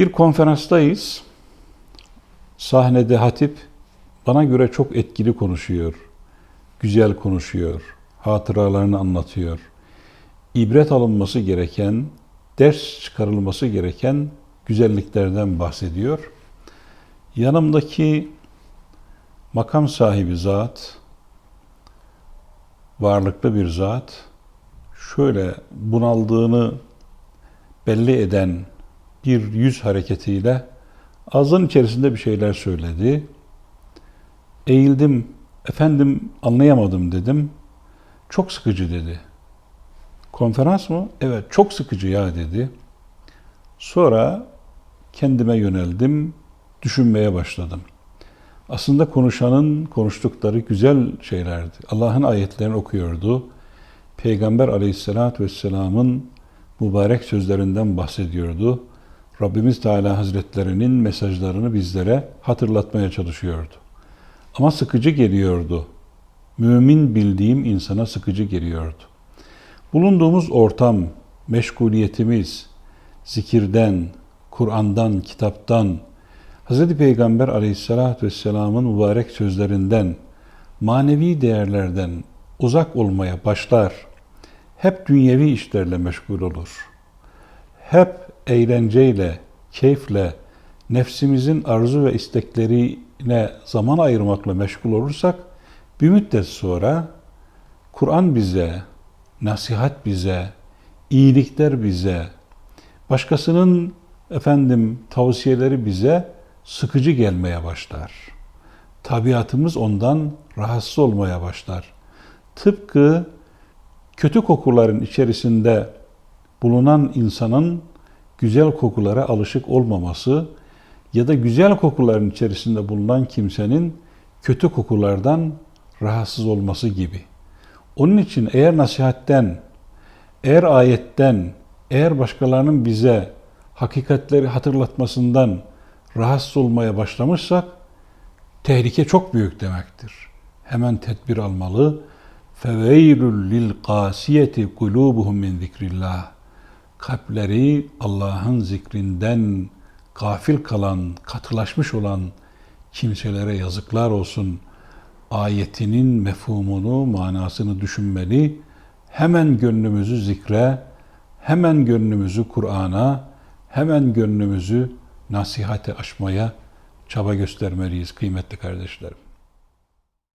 Bir konferanstayız. Sahnede hatip bana göre çok etkili konuşuyor. Güzel konuşuyor. Hatıralarını anlatıyor. İbret alınması gereken, ders çıkarılması gereken güzelliklerden bahsediyor. Yanımdaki makam sahibi zat, varlıklı bir zat, şöyle bunaldığını belli eden bir yüz hareketiyle ağzının içerisinde bir şeyler söyledi. Eğildim, efendim anlayamadım dedim. Çok sıkıcı dedi. Konferans mı? Evet, çok sıkıcı ya dedi. Sonra kendime yöneldim, düşünmeye başladım. Aslında konuşanın konuştukları güzel şeylerdi. Allah'ın ayetlerini okuyordu. Peygamber aleyhissalatü vesselamın mübarek sözlerinden bahsediyordu. Rabbimiz Teala Hazretlerinin mesajlarını bizlere hatırlatmaya çalışıyordu. Ama sıkıcı geliyordu. Mümin bildiğim insana sıkıcı geliyordu. Bulunduğumuz ortam, meşguliyetimiz, zikirden, Kur'an'dan, kitaptan, Hz. Peygamber aleyhissalatü vesselamın mübarek sözlerinden, manevi değerlerden uzak olmaya başlar. Hep dünyevi işlerle meşgul olur. Hep eğlenceyle, keyifle, nefsimizin arzu ve isteklerine zaman ayırmakla meşgul olursak, bir müddet sonra Kur'an bize, nasihat bize, iyilikler bize, başkasının efendim tavsiyeleri bize sıkıcı gelmeye başlar. Tabiatımız ondan rahatsız olmaya başlar. Tıpkı kötü kokuların içerisinde bulunan insanın güzel kokulara alışık olmaması ya da güzel kokuların içerisinde bulunan kimsenin kötü kokulardan rahatsız olması gibi. Onun için eğer nasihatten, eğer ayetten, eğer başkalarının bize hakikatleri hatırlatmasından rahatsız olmaya başlamışsak tehlike çok büyük demektir. Hemen tedbir almalı. Feveylül lil kasiyeti kulubuhum min zikrillah. Kalpleri Allah'ın zikrinden gafil kalan, katılaşmış olan kimselere yazıklar olsun. Ayetinin mefhumunu, manasını düşünmeli. Hemen gönlümüzü zikre, hemen gönlümüzü Kur'an'a, hemen gönlümüzü nasihate açmaya çaba göstermeliyiz kıymetli kardeşlerim.